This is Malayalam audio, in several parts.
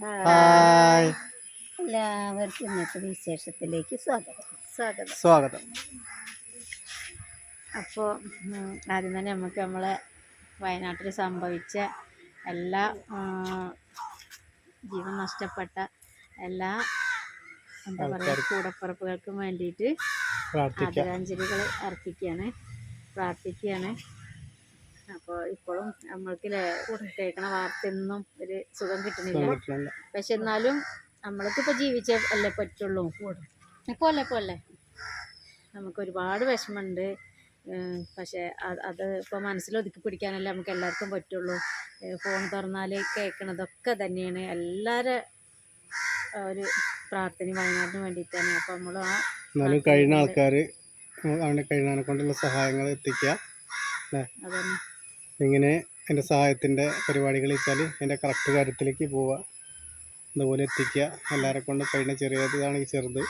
ഹായ് എല്ലാവർക്കും ഇന്നത്തെ വിശേഷത്തിലേക്ക് സ്വാഗതം. സ്വാഗതം. സ്വാഗതം. അപ്പോൾ ആദ്യം തന്നെ നമുക്ക് നമ്മളെ വയനാട്ടിൽ സംഭവിച്ച എല്ലാ ജീവൻ നഷ്ടപ്പെട്ട എല്ലാ എന്താ പറയുക കൂടപ്പുറപ്പുകൾക്കും വേണ്ടിയിട്ട് പ്രാർത്ഥിക്കാം. ആദരാഞ്ജലികൾ അർപ്പിക്കുകയാണ്. പ്രാർത്ഥിക്കുകയാണ്. അപ്പോൾ ഇപ്പോഴും നമ്മൾക്ക് കേൾക്കണ വാർത്തയൊന്നും ഒരു സുഖം കിട്ടുന്നില്ല. പക്ഷെ എന്നാലും നമ്മൾക്കിപ്പോൾ ജീവിച്ചേ അല്ലേ പറ്റുള്ളൂ. പോലെ പോലെ നമുക്ക് ഒരുപാട് വിഷമമുണ്ട്. പക്ഷെ അത് ഇപ്പൊ ഇപ്പോൾ മനസ്സിൽ ഒതുക്കി പിടിക്കാനല്ലേ നമുക്ക് എല്ലാവർക്കും പറ്റുള്ളൂ. ഫോൺ തുറന്നാൽ കേൾക്കണതൊക്കെ തന്നെയാണ് എല്ലാവരും ഒരു പ്രാർത്ഥനയും വയനാടിന് വേണ്ടിയിട്ടാണ് അപ്പോൾ നമ്മൾ ആ എന്നാലും കഴിയുന്ന ആൾക്കാർ കഴിയുന്നതിനെ കൊണ്ടുള്ള സഹായങ്ങൾ എത്തിക്കുക. അതന്നെ. ഇങ്ങനെ എന്റെ സഹായത്തിന്റെ പരിപാടികൾ വെച്ചാൽ എന്റെ കറക്റ്റ് കാര്യത്തിലേക്ക് പോവുക. അതുപോലെ എത്തിക്കുക. എല്ലാവരെ കൊണ്ട് കഴിയുന്ന ചെറിയതാണെങ്കിൽ ചെറുത്.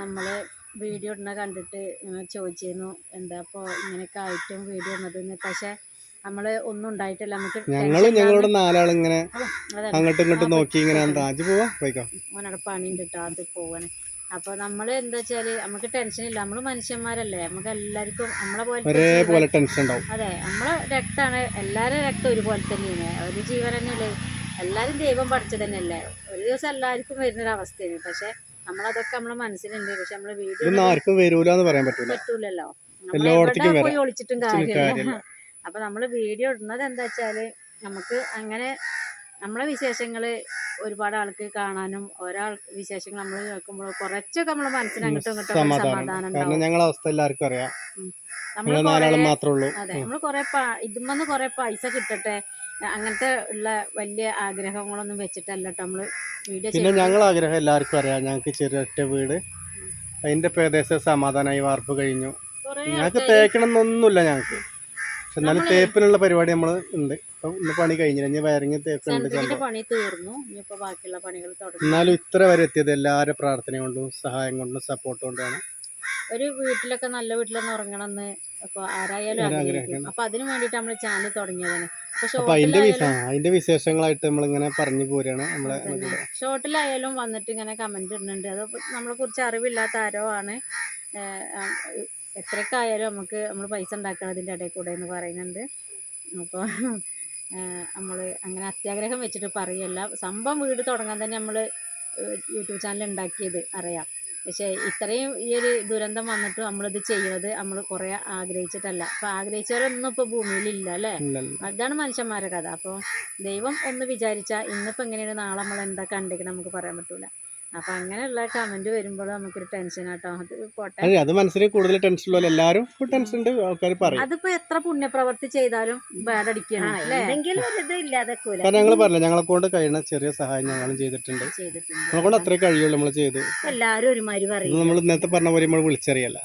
നമ്മൾ വീഡിയോ ഇടുന്ന കണ്ടിട്ട് ചോദിച്ചിരുന്നു എന്താ അപ്പോൾ ഇങ്ങനെയൊക്കെ ആയിട്ടും വീഡിയോ ഇടുന്നത് പക്ഷേ നമ്മൾ ഒന്നും ഉണ്ടായിട്ടില്ല. നമുക്ക് ഞങ്ങളും ഞങ്ങളുടെ നാലാളിങ്ങനെ അങ്ങോട്ടും ഇങ്ങോട്ടും നോക്കി ഇങ്ങനെ പോവാ പോയിക്കോ. ഓനവിടെ പണിയുണ്ട് കേട്ടോ അത് പോവാണ്. അപ്പോൾ നമ്മൾ എന്താ വെച്ചാൽ നമുക്ക് ടെൻഷൻ ഇല്ല. നമ്മൾ മനുഷ്യന്മാരല്ലേ. നമുക്ക് എല്ലാവർക്കും നമ്മളെ പോലെ ടെൻഷൻ ഉണ്ടാവും അതെ. നമ്മളെ രക്തമാണ് എല്ലാവരും രക്തം ഒരുപോലെ തന്നെയാണ്. ഒരു ജീവൻ തന്നെയല്ലേ എല്ലാവരും ദൈവം പഠിച്ചു തന്നെയല്ലേ. ഒരു ദിവസം എല്ലാവർക്കും വരുന്നൊരവസ്ഥയാണ് പക്ഷെ നമ്മളതൊക്കെ നമ്മളെ മനസ്സിലുണ്ട്. പക്ഷെ നമ്മളെ വീഡിയോ പറയാൻ പറ്റൂല. പറ്റൂലല്ലോ. പോയി ഒളിച്ചിട്ടും കാര്യമില്ല. കാര്യമില്ല. അപ്പൊ നമ്മൾ വീഡിയോ ഇടുന്നത് എന്താ വെച്ചാൽ നമുക്ക് അങ്ങനെ നമ്മളെ വിശേഷങ്ങൾ ഒരുപാട് ആൾക്ക് കാണാനും ഒരാൾ വിശേഷങ്ങൾ നമ്മൾ കേൾക്കുമ്പോൾ കുറച്ചൊക്കെ നമ്മളെ മനസ്സിന് അങ്ങോട്ടും ഇങ്ങോട്ടും സമാധാനം സമാധാനം കാരണം ഞങ്ങളെ അവസ്ഥ എല്ലാവർക്കും അറിയാം. നമ്മൾ അതെ നമ്മൾ കുറെ ഇതുമെന്ന് കുറെ പൈസ കിട്ടട്ടെ അങ്ങനത്തെ ഉള്ള വലിയ ആഗ്രഹങ്ങളൊന്നും വെച്ചിട്ടല്ല നമ്മൾ വീഡിയോ പിന്നെ ഞങ്ങൾ ആഗ്രഹം എല്ലാവർക്കും അറിയാം. ഞങ്ങൾക്ക് ചെറിയൊറ്റ വീട്. അതിന്റെ പ്രദേശം സമാധാനമായി വാർപ്പ് കഴിഞ്ഞു. ഞങ്ങൾക്ക് ഞങ്ങൾക്ക് തേക്കണമെന്നൊന്നുമില്ല ഞങ്ങൾക്ക്. പക്ഷെ എന്നാലും തേപ്പിനുള്ള പരിപാടി നമ്മൾ ഉണ്ട്. അപ്പം ഇന്ന് പണി കഴിഞ്ഞില്ല. ഇനി വയറിങ് തേക്കുന്നുണ്ട് പണി തീർന്നു. ഇനിയിപ്പോ ബാക്കിയുള്ള പണികൾ തുടങ്ങി. എന്നാലും ഇത്ര വരെ എത്തിയത് എല്ലാവരുടെ പ്രാർത്ഥന കൊണ്ടും സഹായം കൊണ്ടും സപ്പോർട്ട് കൊണ്ടാണ് ഒരു വീട്ടിലൊക്കെ നല്ല വീട്ടിലൊന്ന് ഉറങ്ങണമെന്ന് അപ്പൊ ആരായാലും ആരും ആഗ്രഹിക്കും. അതിന് വേണ്ടിട്ട് നമ്മൾ ചാനൽ തുടങ്ങിയതാണ്. അപ്പൊ അപ്പൊ അതിന്റെ അതിന്റെ വിശേഷങ്ങളായിട്ട് നമ്മളിങ്ങനെ പറഞ്ഞു പോരാണ്. നമ്മളെ. ഷോർട്ടിലായാലും വന്നിട്ട് ഇങ്ങനെ കമന്റ് ഇടുന്നുണ്ട്. അത് നമ്മളെ കുറിച്ച് അറിവില്ലാത്ത ആരോ ആണ്. എത്രയൊക്കെ ആയാലും നമുക്ക് നമ്മൾ പൈസ ഉണ്ടാക്കണതിന്റെ ഇടയിൽ കൂടെ എന്ന് പറയുന്നുണ്ട്. അപ്പോൾ നമ്മൾ അങ്ങനെ അത്യാഗ്രഹം വെച്ചിട്ട് പറയല്ല. സംഭവം വീട് തുടങ്ങാൻ തന്നെ നമ്മൾ യൂട്യൂബ് ചാനൽ ഉണ്ടാക്കിയത് അറിയാം. പക്ഷേ ഇത്രയും ഈ ഒരു ദുരന്തം വന്നിട്ട് നമ്മളിത് ചെയ്യുന്നത് നമ്മൾ കുറേ ആഗ്രഹിച്ചിട്ടല്ല. അപ്പൊ ആഗ്രഹിച്ചവരൊന്നും ഇപ്പോൾ ഭൂമിയിലില്ല അല്ലേ? അതാണ് മനുഷ്യന്മാരുടെ കഥ. അപ്പോൾ ദൈവം ഒന്ന് വിചാരിച്ചാൽ ഇന്നിപ്പോ എങ്ങനെയാണ് നാളെ നമ്മൾ എന്താ കണ്ടിരിക്കണം നമുക്ക് പറയാൻ പറ്റൂല. അപ്പം അങ്ങനെയുള്ള കമന്റ് വരുമ്പോൾ നമുക്കൊരു ടെൻഷൻ ആട്ടോ. അത് പോട്ടെ. അത് കൂടുതൽ ടെൻഷൻ ഉള്ള എല്ലാവരും ടെൻഷൻ ഉണ്ട് ആൾക്കാർ പറയും. അതിപ്പോ എത്ര പുണ്യപ്രവർത്തി ചെയ്താലും ബാഡടിക്കണം അടിക്കണം. കാരണം ഞങ്ങൾ പറഞ്ഞില്ല ഞങ്ങളെ കൊണ്ട് കഴിയുന്ന ചെറിയ സഹായം ഞങ്ങളും ചെയ്തിട്ടുണ്ട്. നമ്മളെ കൊണ്ട് അത്രേ കഴിയുള്ളൂ നമ്മൾ ചെയ്തു. എല്ലാരും ഒരുമാതിരി പറയും. നമ്മൾ ഇന്നത്തെ പറഞ്ഞ പോലെ നമ്മൾ വിളിച്ചറിയല്ല.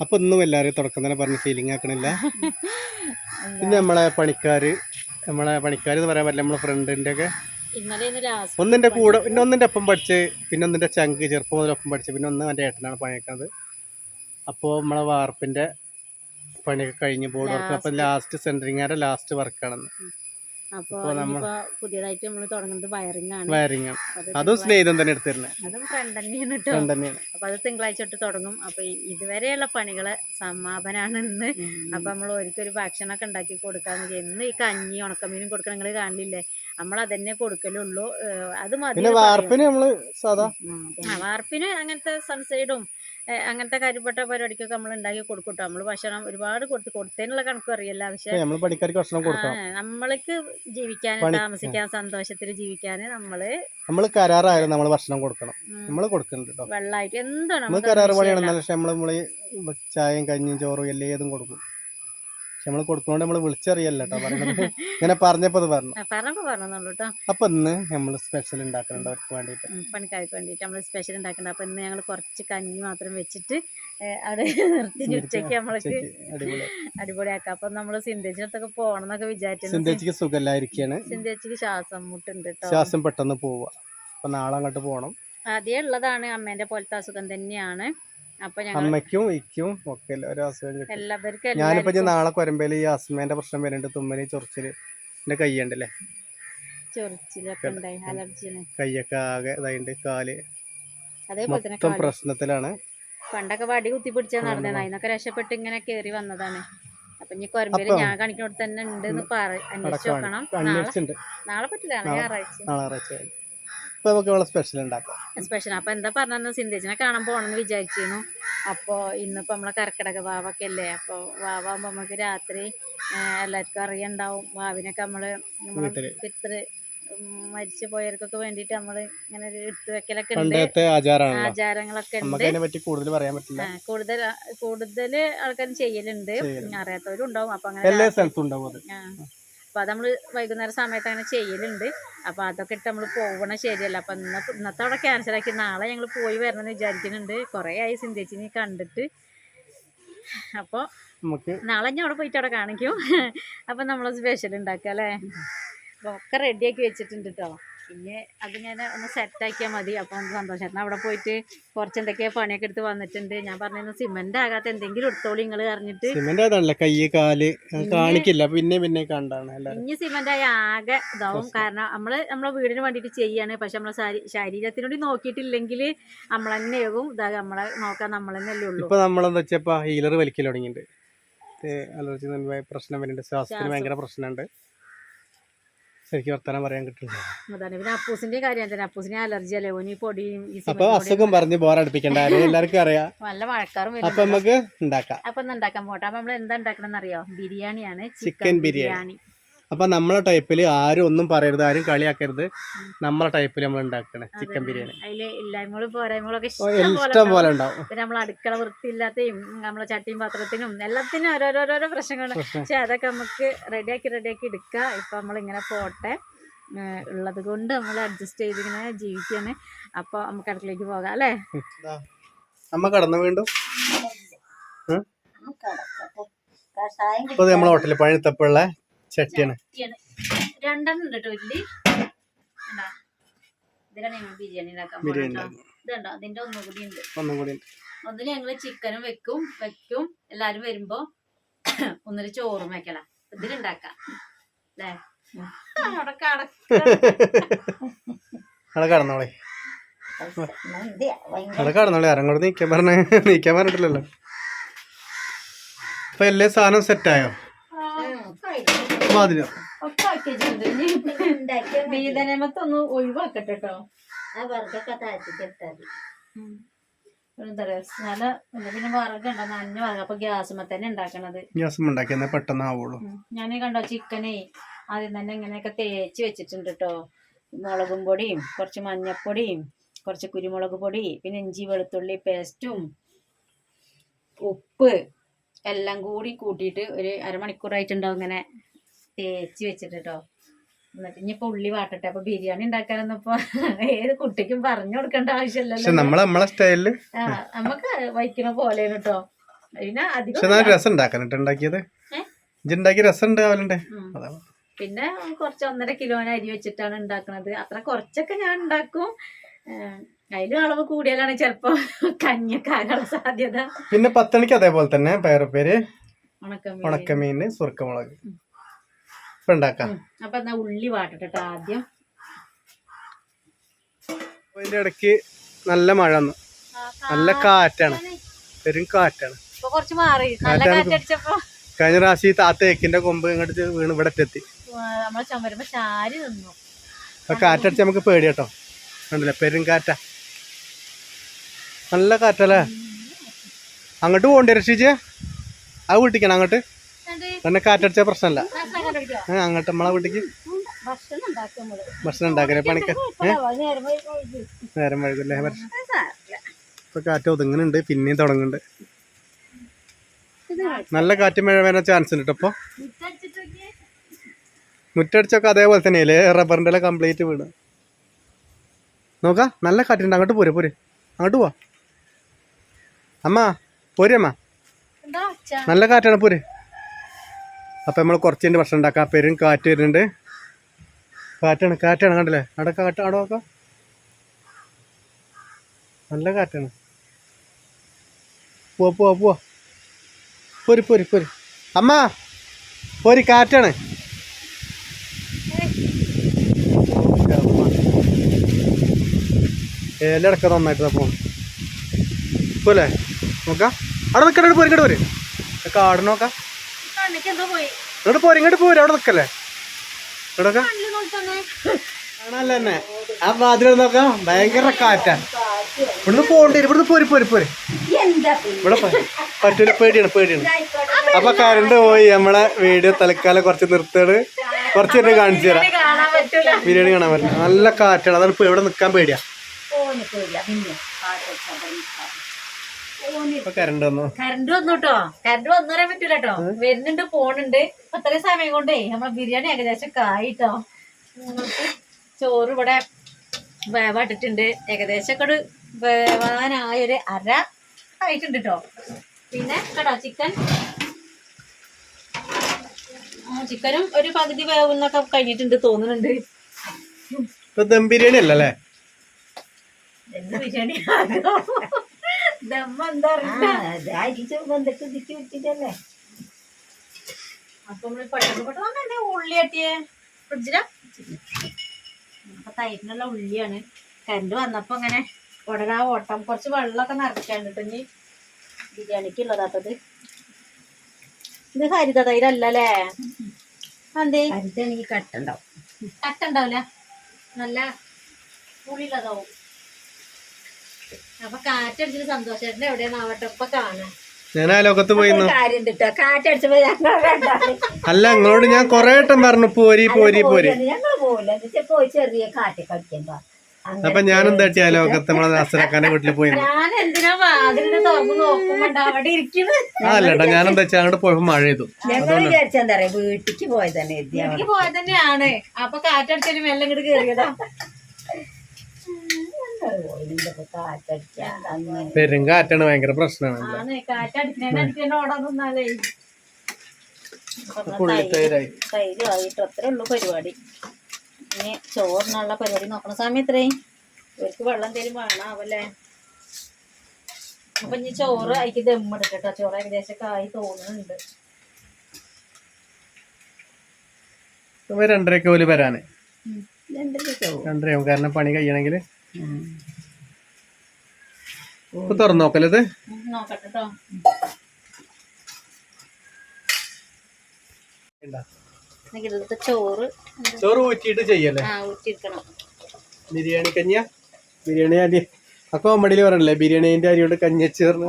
അപ്പൊ ഇന്നും എല്ലാരും തുടക്കം തന്നെ പറഞ്ഞ് ഫീലിംഗ് ആക്കണില്ല. പിന്നെ നമ്മളെ പണിക്കാര് നമ്മളെ പണിക്കാർ എന്ന് പറയാൻ പറ്റില്ല നമ്മളെ ഫ്രണ്ടിന്റെ ഒക്കെ ഒന്നിന്റെ കൂടെ പിന്നെ ഒന്നിന്റെ ഒപ്പം പഠിച്ച് പിന്നെ ഒന്നിന്റെ ചങ്ക് ചെറുപ്പം മുതൽ ഒപ്പം പഠിച്ച് പിന്നെ ഒന്ന് എന്റെ ഏട്ടനാണ് പണിയെക്കുന്നത് അപ്പോൾ നമ്മളെ വാർപ്പിന്റെ പണിയൊക്കെ കഴിഞ്ഞ് ബോർഡ് വർക്ക് അപ്പം ലാസ്റ്റ്. സെന്ററിങ്ങാരെ ലാസ്റ്റ് വർക്കാണെന്ന് അപ്പൊ ഇപ്പൊ നമ്മ- ഇനിയിപ്പോ പുതിയതായിട്ട് നമ്മൾ തുടങ്ങുന്നത് വയറിംഗ് ആണ്. അതും സ്നേഹിതം തന്നെ എടുത്തിരുന്നത് അതും ഫ്രണ്ട് തന്നെയാണ് കേട്ടോ ഫ്രണ്ട് തന്നെയാണ്. അപ്പൊ അത് തിങ്കളാഴ്ച തൊട്ട് തുടങ്ങും. അപ്പൊ ഇതുവരെയുള്ള പണികൾ സമാപനാണ് ഇന്ന് അപ്പൊ നമ്മൾ ഒരിക്കലും ഭക്ഷണമൊക്കെ ഉണ്ടാക്കി കൊടുക്കാന്ന് എന്ന് ഈ കഞ്ഞി ഉണക്കമീനും കൊടുക്കണം നിങ്ങൾ കാണില്ലേ? നമ്മൾ അതന്നെ കൊടുക്കലുള്ളൂ. അത് മതി പിന്നെ വാർപ്പിന് നമ്മൾ സാധാ വാർപ്പിന് അങ്ങനത്തെ സൺസൈഡും അങ്ങനത്തെ കാര്യപ്പെട്ട പരിപാടിക്കൊക്കെ നമ്മൾ ഉണ്ടാക്കി കൊടുക്കും നമ്മൾ ഭക്ഷണം ഒരുപാട് കൊടുത്ത് കൊടുത്തതിനുള്ള കണക്ക് അറിയില്ല. പക്ഷേ നമ്മൾക്ക് ജീവിക്കാൻ താമസിക്കാൻ സന്തോഷത്തിൽ ജീവിക്കാൻ നമ്മൾ നമ്മൾ കരാറായാലും നമ്മൾ ഭക്ഷണം കൊടുക്കണം. നമ്മൾ കൊടുക്കുന്നുണ്ട് വെള്ളമായിട്ട് എന്താണ് നമ്മൾ കരാറ് പണിയാണ് നമ്മൾ ചായയും കഞ്ഞിയും ചോറും എല്ലാം ഏതും കൊടുക്കും. നമ്മൾ കൊടുക്കുന്നോണ്ട് നമ്മൾ വിളിച്ചറിയല്ല കേട്ടോ പറയണത് ഇങ്ങനെ പറഞ്ഞപ്പോ പറഞ്ഞു. ആ, പറഞ്ഞപ്പോ പറഞ്ഞോളൂ കേട്ടോ അപ്പൊ ഇന്ന് നമ്മൾ സ്പെഷ്യൽ ഉണ്ടാക്കുന്നുണ്ട് അവർക്ക് വേണ്ടിട്ട്. പണിക്കാർക്ക് വേണ്ടിയിട്ട് നമ്മൾ സ്പെഷ്യൽ ഉണ്ടാക്കുന്നുണ്ട് അപ്പൊ ഇന്ന് ഞങ്ങൾ കുറച്ച് കഞ്ഞി മാത്രം വെച്ചിട്ട് അവിടെ നിർത്തി ഉച്ചയ്ക്ക് നമ്മൾക്ക് അടിപൊളിയാക്കാം. അപ്പൊ നമ്മൾ സിന്തേച്ചിനടുത്തൊക്കെ പോകണം എന്നൊക്കെ വിചാരിച്ചു സിന്തേച്ചിക്ക് സുഖമില്ലായിരിക്കാണ് സിന്തേച്ചിക്ക് ശ്വാസം മുട്ടുണ്ട് കേട്ടോ ശ്വാസം പെട്ടെന്ന് പോവുക. അപ്പൊ നാളെ അങ്ങോട്ട് പോകണം അതേ ഉള്ളതാണ് അമ്മേന്റെ പോലത്തെ അസുഖം തന്നെയാണ്. അമ്മയ്ക്കും ഇക്കും ഒക്കെ ഒരു അസുഖം ഞാനിപ്പോ നാളെ കൊരമ്പേൽ ഈ അസ്മേന്റെ പ്രശ്നം വരുന്നുണ്ട്. തുമ്മൽ ചൊറിച്ചിൽ എന്റെ കൈയുണ്ടല്ലേ കയ്യൊക്കെ ആകെ ഇതായിട്ട് കാൽ മൊത്തം. പ്രശ്നത്തിലാണ്. പണ്ടൊക്കെ വടി കുത്തി പിടിച്ചാ നടന്നേ അതിനൊക്കെ രക്ഷപ്പെട്ട് ഇങ്ങനെ കേറി വന്നതാണ്. അപ്പൊ ഇനി കൊരമ്പേൽ ഞാൻ കാണിക്കുന്നിടത്ത് തന്നെ ഉണ്ട് എന്ന് പറ അന്വേഷിച്ച് നോക്കണം നാളെ പറ്റില്ല. ഞായറാഴ്ച. ഇപ്പൊ നമുക്ക് ഇവിടെ സ്പെഷ്യൽ ഉണ്ടാക്കാം. സ്പെഷ്യൽ അപ്പൊ എന്താ പറഞ്ഞു സിന്ധേച്ചിനെ കാണാൻ പോണെന്ന് വിചാരിച്ചിരുന്നു. അപ്പൊ ഇന്നിപ്പോ നമ്മളെ കർക്കിടക വാവൊക്കെ അല്ലേ അപ്പൊ വാവാകുമ്പോ നമുക്ക് രാത്രി എല്ലാവർക്കും അറിയണ്ടാവും. വാവിനൊക്കെ നമ്മൾ നമ്മളെ വീട്ടിൽ. പിതൃ ഉം, മരിച്ചു പോയവർക്കൊക്കെ വേണ്ടിട്ട് നമ്മൾ ഇങ്ങനെ ഒരു എടുത്തു വെക്കലൊക്കെ ഉണ്ട്. ആചാരങ്ങളൊക്കെ ഉണ്ട്. കൂടുതൽ പറയാൻ പറ്റില്ല. കൂടുതൽ കൂടുതൽ ആൾക്കാരും ചെയ്യലുണ്ട്. അറിയാത്തവരും ഉണ്ടാവും. അപ്പൊ അങ്ങനെ രാത്രി- അത് നമ്മൾ വൈകുന്നേരം സമയത്ത് അങ്ങനെ ചെയ്യലുണ്ട്. അപ്പോൾ അതൊക്കെ ഇട്ട് നമ്മൾ പോകണം ശരിയല്ല. അപ്പോൾ ഇന്ന് ഇന്നത്തെ അവിടെ ക്യാൻസലാക്കി നാളെ ഞങ്ങൾ പോയി വരണം എന്ന് വിചാരിക്കുന്നുണ്ട്. കുറേ ആയി സിന്ധേച്ചിനെ കണ്ടിട്ട്. അപ്പോൾ നാളെ ഞാൻ അവിടെ പോയിട്ട് അവിടെ കാണിക്കും. അപ്പോൾ നമ്മൾ സ്പെഷ്യൽ ഉണ്ടാക്കുക അല്ലേ? അപ്പോൾ ഒക്കെ റെഡിയാക്കി വെച്ചിട്ടുണ്ട് കേട്ടോ പിന്നെ അത് ഞാൻ ഒന്ന് സെറ്റാക്കിയാൽ മതി. അപ്പോൾ സന്തോഷം. അവിടെ പോയിട്ട് കുറച്ച് എന്തൊക്കെയാ പണിയൊക്കെ എടുത്ത് വന്നിട്ടുണ്ട്. ഞാൻ പറഞ്ഞു സിമെന്റ് ആകാത്ത എന്തെങ്കിലും എടുത്തോളി നിങ്ങൾ അറിഞ്ഞിട്ട് സിമെന്റ് ആയതല്ല കൈ കാൽ കാണിക്കില്ല. പിന്നെ പിന്നെ കണ്ടാണ് അല്ല ഇനി സിമെന്റ് ആയ ആകെ ഇതാവും. കാരണം നമ്മൾ നമ്മളെ വീടിന് വേണ്ടിയിട്ട് ചെയ്യാണ്. പക്ഷെ നമ്മളെ ശരീ- ശരീരത്തിനോട് നോക്കിയിട്ടില്ലെങ്കിൽ നമ്മൾ തന്നെ ആകും. ഇതാ നമ്മളെ നോക്കാൻ നമ്മൾ തന്നെ അല്ലേ ഉള്ളൂ. ഇപ്പൊ നമ്മളെന്താ വെച്ചപ്പോ ഹീലർ വലിക്കൽ തുടങ്ങിയിട്ടുണ്ട്. അലർജി പ്രശ്നം വരുന്നുണ്ട്. ശ്വാസത്തിന് ശ്വാസം. ഭയങ്കര പ്രശ്നമുണ്ട്. ശരിക്കും വർത്താനം പറയാൻ കിട്ടില്ല അതാണ്. പിന്നെ അപ്പൂസിന്റെ കാര്യം തന്നെ. അപ്പൂസിന് അലർജി അല്ലേ? ഓന് ഈ പൊടിയും ഈ അപ്പൊ സിമെന്റും അസുഖം പറഞ്ഞ് ബോറടിപ്പിക്കണ്ട എല്ലാവർക്കും അറിയാം. നല്ല മഴക്കാറും അപ്പൊ നമുക്ക് ഉണ്ടാക്കാം. അപ്പൊ ഒന്ന് ഉണ്ടാക്കാൻ പോട്ടെ. അപ്പൊ നമ്മൾ എന്താ ഉണ്ടാക്കണം അറിയോ? ബിരിയാണിയാണ് ചിക്കൻ ബിരിയാണി. അപ്പൊ നമ്മളെ ടൈപ്പിൽ ആരും ഒന്നും പറയരുത് ആരും കളിയാക്കരുത്. നമ്മളെ ടൈപ്പിൽ നമ്മൾ ഉണ്ടാക്കണേ ചിക്കൻ ബിരിയാണി. അതിൽ ഇല്ലായ്മകളും പോരായ്മകളൊക്കെ ഇഷ്ടം പോലെ ഉണ്ടാവും. പിന്നെ നമ്മൾ അടുക്കള വൃത്തിയില്ലാത്തയും നമ്മളെ ചട്ടിയും പാത്രത്തിനും എല്ലാത്തിനും ഓരോരോരോ പ്രശ്നങ്ങൾ പ്രശ്നം. പക്ഷെ അതൊക്കെ നമുക്ക് റെഡിയാക്കി റെഡിയാക്കി എടുക്കുക ഇപ്പൊ നമ്മളിങ്ങനെ പോട്ടെ. ഉള്ളത് കൊണ്ട് നമ്മൾ അഡ്ജസ്റ്റ് ചെയ്ത് ഇങ്ങനെ അപ്പോൾ അപ്പൊ നമുക്ക് അടുക്കളേക്ക് പോകാം അല്ലേ? ദാ, അമ്മ കടന്നു വീണ്ടും? ഇപ്പോൾ നമ്മൾ ഹോട്ടലിൽ പഴുത്തപ്പുള്ള ചട്ടിയാണ് രണ്ടെണ്ണം ഉണ്ട് കേട്ടോ ഇഡ്ഡലി കണ്ടാ? ഇതിലാണ് ഞങ്ങൾ ബിരിയാണി ഉണ്ടാക്കാൻ ബിരിയാണി പോകുന്നത് ഇതുണ്ടോ അതിന്റെ ഒന്നും കൂടി ഉണ്ട്. ഒന്നും കൂടി ഉണ്ട്. ഒന്നിൽ ഞങ്ങൾ ചിക്കനും വെക്കും വെക്കും. എല്ലാരും വരുമ്പോ ഒന്നിൽ ചോറും വെക്കല ഇതിലുണ്ടാക്കാം അല്ലേ അവിടെ കടന്നോളെ. അവിടെ കടന്നോളെ. അങ്ങോട്ട് നീക്കാൻ പറഞ്ഞ നീക്കാൻ പറഞ്ഞിട്ടില്ലല്ലോ. അപ്പൊ എല്ലാ സാധനവും സെറ്റായോ അതിന് ഒക്കെ ഒഴിവാക്കട്ടെ കേട്ടോ ആ എന്താ നല്ല എന്താ പിന്നെ വറകുണ്ടോ നനഞ്ഞ വറക അപ്പൊ ഗ്യാസുമ്മ തന്നെ ഉണ്ടാക്കണത്. ഗ്യാസും പെട്ടെന്ന് ആവുള്ളൂ. ഞാൻ കണ്ടോ ചിക്കനേ ആദ്യം തന്നെ ഇങ്ങനെയൊക്കെ തേച്ച് വെച്ചിട്ടുണ്ട് കേട്ടോ മുളകും പൊടിയും കുറച്ച് മഞ്ഞപ്പൊടിയും കുറച്ച് കുരുമുളക് പൊടി പിന്നെ ഇഞ്ചി വെളുത്തുള്ളി പേസ്റ്റും ഉപ്പ് എല്ലാം കൂടി കൂട്ടിയിട്ട് ഒരു അരമണിക്കൂറായിട്ടുണ്ടാവും ഇങ്ങനെ തേച്ച് വെച്ചിട്ട് കേട്ടോ എന്നിട്ട് ഇനിയിപ്പോ ഉള്ളി വാട്ടട്ടെ. അപ്പൊ ബിരിയാണി ഉണ്ടാക്കാനൊന്നും ഇപ്പൊ ഏത് കുട്ടിക്കും പറഞ്ഞു കൊടുക്കേണ്ട ആവശ്യമില്ല ആവശ്യമില്ലല്ലോ നമ്മളെ നമ്മളെ സ്റ്റൈലിൽ നമുക്ക് വയ്ക്കണ പോലെ കേട്ടോ പിന്നെ അധികം രസം? രസം ഉണ്ടാവലുണ്ട് പിന്നെ കുറച്ച് ഒന്നര കിലോന് അരി വെച്ചിട്ടാണ് ഉണ്ടാക്കുന്നത് അത്ര കുറച്ചൊക്കെ ഞാൻ ഉണ്ടാക്കും. അതിലും അളവ് കൂടിയാലാണ് ചിലപ്പോ കഞ്ഞക്കാനുള്ള സാധ്യത. പിന്നെ പത്തണിക്ക് അതേപോലെ തന്നെ പയറുപ്പേര് ഉണക്കമീൻ ഉണക്കമീന് സുർക്കമുളക്. ഇപ്പൊ ഉണ്ടാക്കാം. അപ്പൊ എന്നാ ഉള്ളി വാട്ടട്ടെ ട്ടോ ആദ്യം. അതിന്റെ ഇടയ്ക്ക് നല്ല മഴ വന്നു. നല്ല കാറ്റാണ്. പെരും കാറ്റാണ്. കഴിഞ്ഞ പ്രാവശ്യം ഈ താത്ത ഏക്കിന്റെ കൊമ്പ് ഇങ്ങോട്ട് വീണ് ഇവിടെ എത്തി അപ്പൊ കാറ്റടിച്ച് നമുക്ക് പേടി കേട്ടോ കണ്ടില്ലേ? പെരും കാറ്റാ. നല്ല കാറ്റല്ലേ? അങ്ങോട്ട് പോകണ്ടേ രക്ഷിച്ച് അത് വിട്ടിക്കണം അങ്ങോട്ട്. തന്നെ കാറ്റടിച്ച പ്രശ്നമല്ല അങ്ങോട്ട് നമ്മളെ വീട്ടിക്ക് ഭക്ഷണം ഉണ്ടാക്കലേ പണിക്ക്. നേരം സാരമില്ല. ഇപ്പൊ കാറ്റ് ഒതുങ്ങുന്നുണ്ട് പിന്നെയും തുടങ്ങുന്നുണ്ട്. നല്ല കാറ്റ് മഴ വരാൻ ചാൻസ് ഉണ്ട് കേട്ടോ ഇപ്പൊ. മുറ്റടിച്ചൊക്കെ അതേപോലെ തന്നെയല്ലേ? റബ്ബറിന്റെ എല്ലാം കംപ്ലീറ്റ് വീണ്. നോക്കാ നല്ല കാറ്റുണ്ട് അങ്ങോട്ട് പോരെ പോരെ. അങ്ങോട്ട് പോവാ. അമ്മ പോരെ അമ്മ. നല്ല കാറ്റാണ് പോരെ. അപ്പം നമ്മൾ കുറച്ച് കഴിഞ്ഞ് ഭക്ഷണം ഉണ്ടാക്കാം. പെരും കാറ്റ് വരുന്നുണ്ട്. കാറ്റാണ് കാറ്റാണ് കണ്ടില്ലേ? അവിടെ കാറ്റ് അവിടെ നോക്കാം. നല്ല കാറ്റാണ്. പോവാ പോവാ പോവാ പൊരി പൊരി പൊരി. അമ്മ പൊരി കാറ്റാണ്. ഏലടക്ക നന്നായിട്ട് പോകണം പോലെ നോക്കാം. അവിടെ നിൽക്കണ്ട പൊരിക്കട്ട് പോര്. കാട് നോക്കാം. ഇങ്ങോട്ട് പോര് ഇങ്ങോട്ട് പോര് അവിടെ നിക്കല്ലേ തന്നെ കാണാനല്ല? ആ വാതിൽ നോക്കാം ഭയങ്കര കാറ്റാ. ഇവിടുന്ന് പോണ്ടേ വരും ഇവിടുന്ന് പോരി പോരി പോരി. ഇവിടെ പറ്റൂല പേടിയാണ് പേടിയാണ്. അപ്പൊ കറണ്ട് പോയി നമ്മളെ വീഡിയോ തൽക്കാലം കുറച്ച് നിർത്തുകയാണ് കുറച്ച് നേരം കാണിച്ചു തരാം. ബിരിയാണി കാണാൻ പറ്റില്ല നല്ല കാറ്റാണ് അതാണ് ഇവിടെ നിൽക്കാൻ പേടിയാ. കറണ്ട് വന്നു കറണ്ട് വന്നു? കേട്ടോ കറണ്ട് വന്നു പറയാൻ പറ്റൂല കേട്ടോ വരുന്നുണ്ട് പോണുണ്ട്. അത്രയും സമയം കൊണ്ടേ നമ്മളെ ബിരിയാണി ഏകദേശം കായിട്ടോ ചോറ് ഇവിടെ വേവാട്ടിട്ടുണ്ട്. ഏകദേശം ഒക്കെ ഒരു വേവാനായ ഒരു അര ആയിട്ടുണ്ട് കേട്ടോ പിന്നെ കേട്ടോ ചിക്കൻ ചിക്കനും ഒരു പകുതി വേവുന്നൊക്കെ കഴിഞ്ഞിട്ടുണ്ട് തോന്നുന്നുണ്ട്. ദം ബിരിയാണി അല്ലല്ലേ ബിരിയാണി അറിയില്ല അരിച്ച് വന്നിട്ട് ഇതിക്ക് വിട്ടിട്ടല്ലേ അപ്പൊ നമ്മൾ പെട്ടെന്ന് പെട്ടെന്ന് തന്നെ ഉള്ളി അട്ടിയേ ഫ്രിഡ്ജിലാ? അപ്പൊ തൈരിനുള്ള ഉള്ളിയാണ്. കരണ്ട് വന്നപ്പോ അങ്ങനെ ഉടനെ ആ ഓട്ടം കുറച്ച് വെള്ളമൊക്കെ നിറയ്ക്കാണ്ടിട്ട് ഇനി ബിരിയാണിക്ക് ഉള്ളതാട്ടത് ഇത് ഹരിത തൈരല്ലേ അന്തേ അരിച്ചാണെങ്കിൽ കട്ടുണ്ടാവും കട്ടുണ്ടാവില്ല നല്ല പുളിയുള്ളതാവും. അപ്പൊ കാറ്റടിച്ചിട്ട് സന്തോഷേട്ടൻ എവിടെയാണാവട്ടെ ഇപ്പൊ കാണാൻ ഞാൻ ആ ലോകത്ത് പോയിന്നു. കാര്യം കിട്ടോ കാറ്റടിച്ചപ്പോ ഞങ്ങൾ രണ്ടാളും. അല്ല നിങ്ങളോട് ഞാൻ കൊറേ വട്ടം പറഞ്ഞു പോരി പോരി പോരി ഞങ്ങൾ പോകില്ല എന്നിട്ട് പോയി ചെറിയ കാറ്റ് അപ്പൊ ഞാനും തട്ടി ആ ലോകത്ത് നമ്മളെ നാസരാക്കാന്റെ വീട്ടിൽ പോയി ഞാൻ എന്തിനാ വാതിലിന് തുറന്നു നോക്കുമ്പോ അവിടെ ഞാനും തച്ചാ അങ്ങോട്ട് പോയപ്പോ മഴ ചെയ്തു ഞങ്ങൾ വിചാരിച്ചെന്താ പറയാ വീട്ടിക്ക് പോയതന്നെ പോയതന്നെയാണ് എനിക്ക് പോയത് തന്നെയാണ് അപ്പൊ കാറ്റടിച്ചാലും എല്ലാം ഇങ്ങോട്ട് കേറിയതാ കാറ്റടിച്ച അങ്ങനെ പെരുങ്കാറ്റാണ് ഭയങ്കര പ്രശ്നമാണ് ആണ് കാറ്റടിക്കുന്നതിന് അടിക്കുന്ന ഓടാൻ നിന്നാലേ കാറ്റാണ് ഭയങ്കര പ്രശ്നമാണ് തൈര് ആയിട്ട് അത്രേ ഉള്ളൂ പരിപാടി. ഇനി ചോറിനുള്ള പരിപാടി നോക്കണ സമയത്രേ ഇവർക്ക് വെള്ളം തരും വേണാവല്ലേ? അപ്പൊ ഇനി ചോറ് അതിക്ക് ദമ്മെടുക്കട്ടോ ചോറ് ഏകദേശം ആയി തോന്നുന്നുണ്ട്. പോലും വരാന്. രണ്ടരയാവും. കാരണം പണി കഴിയണമെങ്കിൽ ഇപ്പൊ തുറന്നു നോക്കല്ലേ നോക്കട്ടോ നോക്കട്ടെ കേട്ടോ ചോറ്. ചോറ് ഊറ്റിയിട്ട് ചെയ്യല്ലേ? ബിരിയാണി കഞ്ഞ ബിരിയാണി അരി. ആ കോമഡിയിൽ പറഞ്ഞല്ലേ ബിരിയാണിന്റെ അരി കൊണ്ട് കഞ്ഞി ചേർന്ന്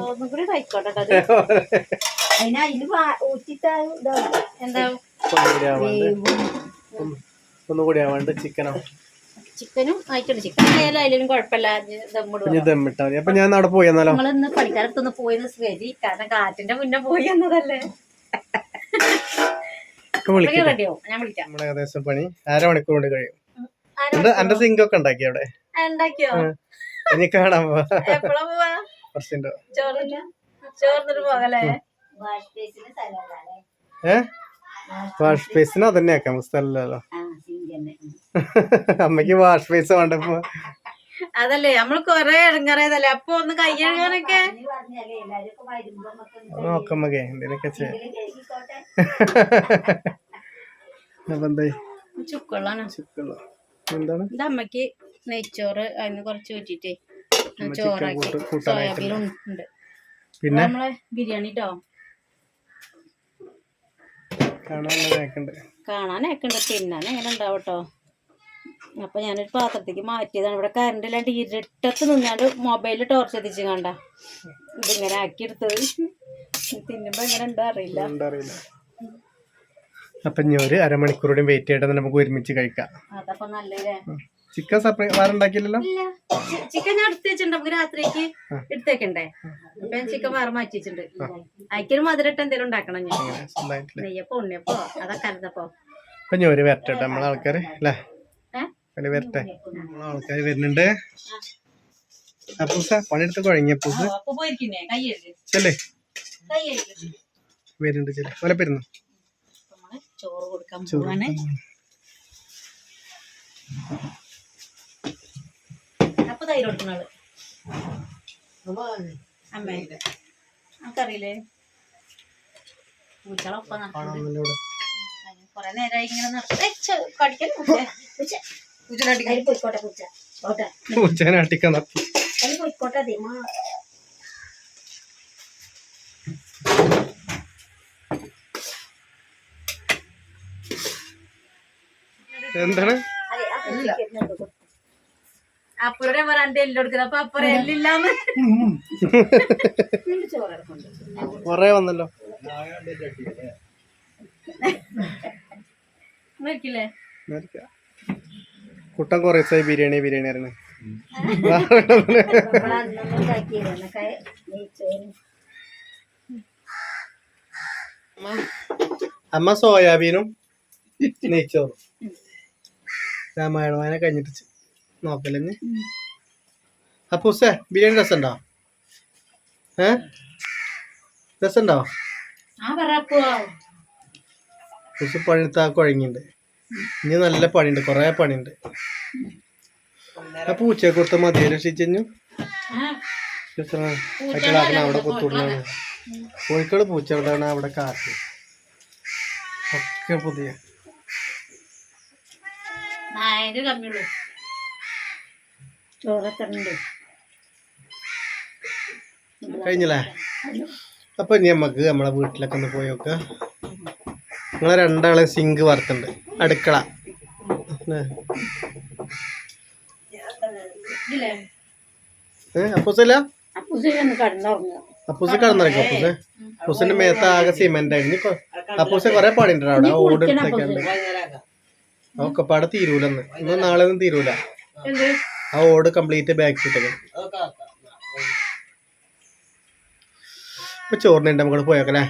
ഒന്നുകൂടി ആവാണ്ട് ചിക്കനോ? ചിക്കനും ആയിട്ടുണ്ട് ചിക്കൻ. ആയാലും അതിലും കുഴപ്പമില്ല. ദമ്മിട്ടാ മതി. അപ്പൊ ഞാൻ അവിടെ പോയി എന്നാലോ? നമ്മളിന്ന് പണിക്കാരത്തൊന്ന് പോയെന്ന് ശരി കാരണം കാറ്റിന്റെ മുന്നേ പോയി എന്നതല്ലേ. ഏകദേശം പണി അരമണിക്കൂർ കൊണ്ട് കഴിയും. എന്റെ സിങ്ക് ഒക്കെ ഉണ്ടാക്കി അവിടെ? ഇനി കാണാൻ പോവാ. എപ്പോഴാ വാഷ് ബേസിന് അത് തന്നെ അതന്നെ ആക്കാം. സ്ഥലമല്ലോ അമ്മയ്ക്ക് വാഷ് ബേസ് വേണ്ടപ്പോ അതല്ലേ നമ്മൾ കൊറേ ഇറങ്ങാറേതല്ലേ അപ്പൊ ഒന്ന് കൈയ്യഴുകാനൊക്കെ? നോക്കമ്മക്കെ പറഞ്ഞല്ലേ എല്ലാരും വരുമ്പോ നമുക്ക് നോക്കാം നമുക്ക് എന്തെങ്കിലുമൊക്കെ ചെയ്യാം. കേൾക്കിക്കോട്ടെ അപ്പൊ എന്തായി? ചുക്കുള്ളാണ്? ചിക്കുള്ള. എന്താണ്? ഇത് അമ്മയ്ക്ക് നെയ്ച്ചോറ് അതിന് കുറച്ച് ഊറ്റിട്ടേ ചോറാക്കി കൂട്ട്. സോയാബീൻ ഉണ്ട്. പിന്നെ? നമ്മളെ ബിരിയാണി ട്ടോ. കാണാനൊക്കെ ഉണ്ട് തിന്നാൻ എങ്ങനെ ഉണ്ടാവട്ടോ. അപ്പൊ ഞാനൊരു പാത്രത്തേക്ക് മാറ്റിയതാണ്. ഇവിടെ കറണ്ട് ഇല്ലാണ്ട് ഇരുട്ടത്ത് നിന്നാണ്ട് മൊബൈലിൽ ടോർച്ച് എത്തിച്ച് കണ്ട. ഇതിങ്ങനെ ആക്കിയെടുത്തത് തിന്നുമ്പോ എങ്ങനെ ഉണ്ടോ അറിയില്ല. അപ്പൊ ഇനി ഒരു അരമണിക്കൂറോടെ വെയിറ്റ് ചെയ്യട്ടെ നമുക്ക് ഒരുമിച്ച് കഴിക്കാം. അതപ്പോ നല്ലല്ലേ ചിക്കൻ സെപ്പറേറ്റ് വേറെ ഉണ്ടാക്കിയില്ലല്ലോ? ചിക്കൻ ഞാൻ എടുത്ത് വെച്ചിട്ടുണ്ട്. നമുക്ക് രാത്രിക്ക് എടുത്തേക്കണ്ടേ? അപ്പൊ ഞാൻ ചിക്കൻ വേറെ മാറ്റി വെച്ചിട്ടുണ്ട്. അയക്കൊരു മധുരട്ട് എന്തെങ്കിലും ഉണ്ടാക്കണം ഞാൻ. നെയ്യപ്പോ ഉണ്ണിയപ്പോ അതൊക്കെ അരുതപ്പോ ഇപ്പൊ ഒരു വരട്ടെ നമ്മളെ ആൾക്കാര് അല്ലേ? ഒരു വരട്ടെ. നമ്മളെ ആൾക്കാര് വരുന്നുണ്ട്. അപ്പൂസ പണിയെടുത്ത് കുഴങ്ങിയപ്പൂസ് അപ്പൊ പോയിരിക്കുന്നേ. കൈ എഴുതി ചെല്ലേ? കൈ വരുന്നുണ്ട് ചെല്ലേ? ഓലെ പെരുന്നു ചോറ് കൊടുക്കാൻ പോവാണ്. അപ്പൊ തൈര് കൊടുക്കണത് അമ്മേ. നമുക്കറിയില്ലേ പൂച്ചകളൊപ്പം നടക്കുന്നത് കൊറേ നേരമായി ഇങ്ങനെ പൂച്ച. കടിക്കാൻ പോയിക്കോട്ടെ പൂച്ച. പൂച്ചേനെ അത് എന്താണ് അപ്പുറേ പറയാൻ എല്ലാം കൊടുക്കുന്നത്. അപ്പൊ അപ്പുറം എല്ലില്ലാന്ന്. കൊറേ വന്നല്ലോ. നോക്കില്ലേ. കുട്ടൻ കൊറേ ദിവസമായി ബിരിയാണി ബിരിയാണി നെയ്ച്ചോറ്. അമ്മ സോയാബീനും നെയ്ച്ചോറും. രാമായണം അതിനെ കഴിഞ്ഞിട്ട് നോക്കലെന്ന്. അപ്പൂസേ ബിരിയാണി രസമുണ്ടോ ഏ? രസമുണ്ടോ ആ പണിത്താ കുഴങ്ങിണ്ട്. ഇനി നല്ല പണിയുണ്ട് കുറേ പണിയുണ്ട്. അപ്പൊ ഉച്ചയെ കൊടുത്ത മതി രക്ഷിച്ചു അവിടെ കുത്തൂടാണ് കോഴിക്കോട് പൂച്ച എവിടെയാണ് അവിടെ കാറ്റ് ഒക്കെ പുതിയ. നായന്റെ കമ്മിയുള്ളൂ. ചോറൊക്കെ ഉണ്ട് കഴിഞ്ഞില്ലേ? അപ്പൊ ഇനി നമുക്ക് നമ്മളെ വീട്ടിലൊക്കെ ഒന്ന് പോയി നോക്ക. നിങ്ങളെ രണ്ടാളെ സിങ്ക് വറുത്തുണ്ട്. അടുക്കള. അപ്പൂസല്ല അപ്പൂസ് കിടന്നിറക്കും അപ്പൂസ്? അപ്പൂസിന്റെ മേത്ത് ആകെ സിമെന്റ് ആയിരുന്നു. അപ്പൂസ് കൊറേ പാടിണ്ട് അവിടെ. ഓട് എടുത്തേക്കാണ്ട് ഒക്കെ പാടെ തീരൂലെന്ന്. ഇന്ന് നാളെ ഒന്നും തീരൂല ആ ഓട് കംപ്ലീറ്റ് ബാക്ക് സീറ്റ് ഇപ്പൊ ചോറിനുണ്ട്? നമുക്ക് പോയേക്കല്ലേ?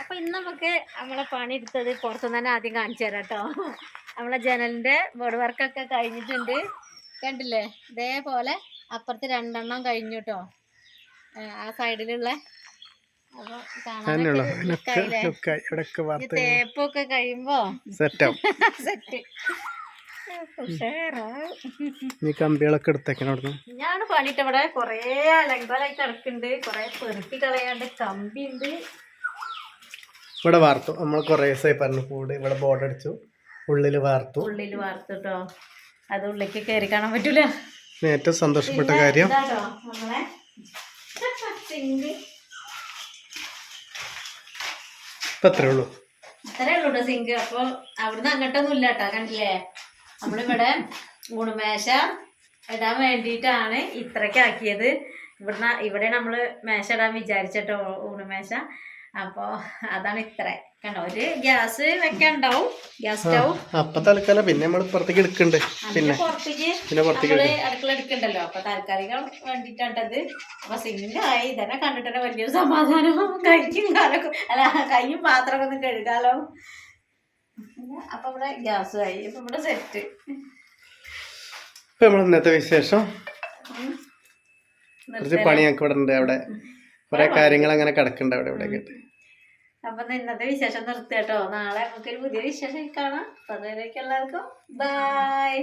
അപ്പൊ ഇന്ന് നമുക്ക് നമ്മളെ പണി എടുത്തത് പുറത്തുനിന്ന് തന്നെ ആദ്യം കാണിച്ചു തരാം കേട്ടോ നമ്മളെ ജനലിന്റെ ബോർഡ് വർക്കൊക്കെ കഴിഞ്ഞിട്ടുണ്ട്. കണ്ടില്ലേ? ഇതേപോലെ അപ്പുറത്ത് രണ്ടെണ്ണം കഴിഞ്ഞു കേട്ടോ ആ സൈഡിലുള്ള അപ്പൊ തേപ്പൊക്കെ കഴിയുമ്പോ സെറ്റ് ഈ കമ്പികളൊക്കെ എടുത്തേക്കണം അവിടുന്ന്. ഞാൻ പണിയിട്ട് ഇവിടെ കൊറേ അലങ്കോലായി കിടക്കുന്നുണ്ട്. കൊറേ പെറുക്കി കളയാണ്ട് കമ്പി ഉണ്ട് ഇവിടെ വാർത്തു. നമ്മൾ കുറേ ദിവസമായി പറഞ്ഞു കൂട് ഇവിടെ ബോർഡ് അടിച്ചു ഉള്ളിൽ വാർത്തു ഉള്ളിൽ വാർത്തുട്ടോ അത് ഉള്ളിലേക്ക് കയറി കാണാൻ പറ്റൂല. ഏറ്റവും സന്തോഷപ്പെട്ട കാര്യം. നമ്മളെ? ഇപ്പം അത്രേ ഉള്ളൂ. അത്രേ ഉള്ളൂ സിങ്ക്. അപ്പൊ അവിടുന്ന് അങ്ങോട്ടൊന്നും ഇല്ല കേട്ടോ കണ്ടില്ലേ? നമ്മളിവിടെ ഗുണമേശ ഇടാൻ വേണ്ടിയിട്ടാണ് ഇത്രയ്ക്കാക്കിയത് ഇവിടുന്ന് ഇവിടെ നമ്മൾ മേശ ഇടാൻ വിചാരിച്ചിട്ടോ ഊണുമേശ? അപ്പോൾ അതാണ് ഇത്ര. കണ്ടോ ഒരു ഗ്യാസ് വെക്കാണ്ടാവും ഗ്യാസ് സ്റ്റൗ. അപ്പൊ തൽക്കാലം പിന്നെ നമ്മൾ പുറത്തേക്ക് എടുക്കണ്ട്. പിന്നെ പിന്നെ പുറത്തേക്ക് അടുക്കള എടുക്കണ്ടല്ലോ. അപ്പൊ താൽക്കാലികം വേണ്ടിട്ടാണ്ടത് അപ്പൊ സിംഗായി ഇതന്നെ കണ്ടിട്ട് വലിയൊരു സമാധാനം. കഴിക്കും കാലൊക്കെ അല്ല കയ്യും പാത്രമൊക്കെ ഒന്ന് കഴുകാലോ. അപ്പൊ ഇവിടെ ഗ്യാസ് ആയി അപ്പൊ ഇവിടെ സെറ്റ് ഇപ്പൊ നമ്മൾ ഇന്നത്തെ വിശേഷം. കുറച്ച് പണി ഞങ്ങൾക്ക് ഇവിടെ ഉണ്ട് അവിടെ. കുറെ കാര്യങ്ങൾ അങ്ങനെ കിടക്കുന്നുണ്ട് അവിടെ ഇവിടെ ആയിട്ട് അപ്പൊ ഇന്നത്തെ വിശേഷം നിർത്തി കേട്ടോ നാളെ നമുക്കൊരു പുതിയ വിശേഷം കാണാം. അതുവരേക്കും എല്ലാവർക്കും. ബൈ